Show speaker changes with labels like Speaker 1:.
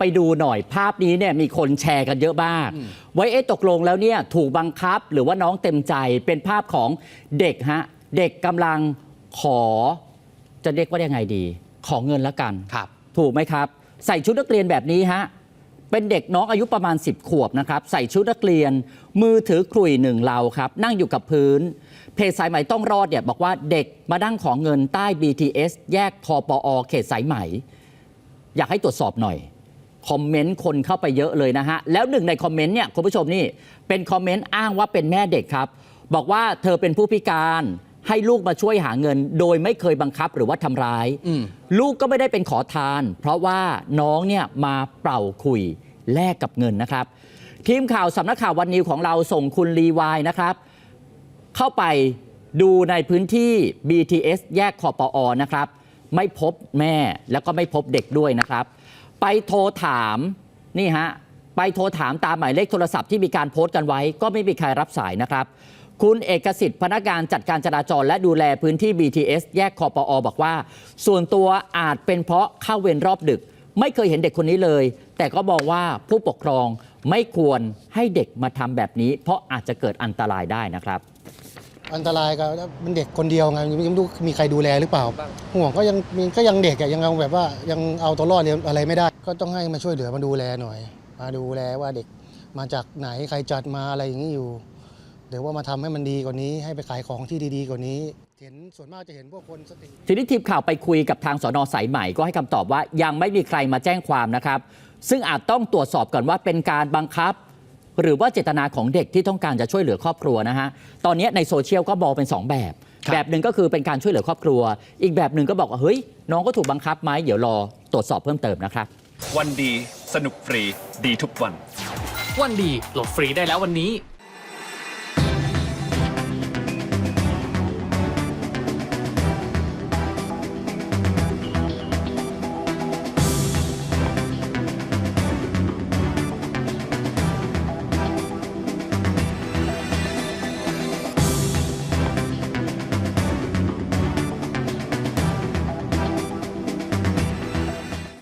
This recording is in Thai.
Speaker 1: ไปดูหน่อยภาพนี้เนี่ยมีคนแชร์กันเยอะมากไว้เอ๊ะตกลงแล้วเนี่ยถูกบังคับหรือว่าน้องเต็มใจเป็นภาพของเด็กฮะเด็กกำลังขอ จะเรียกว่ายังไงดี ขอเงินแล้วกัน
Speaker 2: ครับ
Speaker 1: ถูกไหมครับ ใส่ชุดนักเรียนแบบนี้ฮะเป็นเด็กน้องอายุประมาณ 10 ขวบนะครับ ใส่ชุดนักเรียน มือถือขลุ่ยหนึ่งเราครับ นั่งอยู่กับพื้น เพจสายไหมต้องรอดเนี่ยบอกว่าเด็กมาดั้งของเงินใต้ BTS แยกทปอเขตสายไหมอยากให้ตรวจสอบหน่อย คอมเมนต์คนเข้าไปเยอะเลยนะฮะ แล้วหนึ่งในคอมเมนต์เนี่ยคุณผู้ชมนี่ เป็นคอมเมนต์อ้างว่าเป็นแม่เด็กครับ บอกว่าเธอเป็นผู้พิการให้ลูกมาช่วยหาเงิน โดยไม่เคยบังคับหรือว่าทำร้าย
Speaker 2: อืม
Speaker 1: ลูกก็ไม่ได้เป็นขอทาน เพราะว่าน้องเนี่ยมาเป่าคุยแลกกับเงินนะครับ ทีมข่าวสำนักข่าววันนิวของเราส่งคุณรีวายนะครับ เข้าไปดูในพื้นที่ BTS แยกคอปอนะครับ ไม่พบแม่แล้วก็ไม่พบเด็กด้วยนะครับ ไปโทรถามนี่ฮะไปโทรถามตามหมายเลขโทรศัพท์ที่มีการโพสต์กันไว้ ก็ไม่มีใครรับสายนะครับ คุณเอกสิทธิ์พนักงานจัดการจราจรและดูแลพื้นที่ BTS แยกคอปอบอกว่า ส่วนตัวอาจเป็นเพราะเข้าเวรรอบดึก ไม่เคยเห็นเด็กคนนี้เลย แต่ก็มองว่าผู้ปกครองไม่ควรให้เด็กมาทำแบบนี้ เพราะอาจจะเกิดอันตรายได้นะครับ
Speaker 3: อันตรายก็เป็นเด็กคนเดียวไงยังไม่รู้มีใครดูแลหรือเปล่า ห่วงก็ยังมีก็ยังเด็กอะยังเอาแบบว่ายังเอาตัวรอดเรียนอะไรไม่ได้ ก็ต้องให้มาช่วยเหลือมาดูแลหน่อย มาดูแลว่าเด็กมาจากไหนใครจัดมาอะไรอย่างนี้อยู่เดี๋ยวว่ามาทำให้มันดีกว่านี้ให้ไปขายของที่ดีๆกว่านี้ เห็นส่วนมากจะเห็นพวกคนสติ
Speaker 1: ทีนี้ทีมข่าวไปคุยกับทางสอนอสายใหม่ก็ให้คำตอบว่ายังไม่มีใครมาแจ้งความนะครับ ซึ่งอาจต้องตรวจสอบก่อนว่าเป็นการบังคับ หรือว่าเจตนาของเด็กที่ต้องการจะช่วยเหลือครอบครัวนะฮะตอนนี้ในโซเชียลก็มองเป็น 2 แบบ
Speaker 2: ครับ
Speaker 1: แบบหนึ่งก็คือเป็นการช่วยเหลือครอบครัว อีกแบบหนึ่งก็บอกว่าเฮ้ยน้องก็ถูกบังคับไหมเดี๋ยวรอตรวจสอบเพิ่มเติมนะครับ
Speaker 4: วันดีสนุกฟรีดีทุกวัน
Speaker 5: วันดีโหลดฟรีได้แล้ววันนี้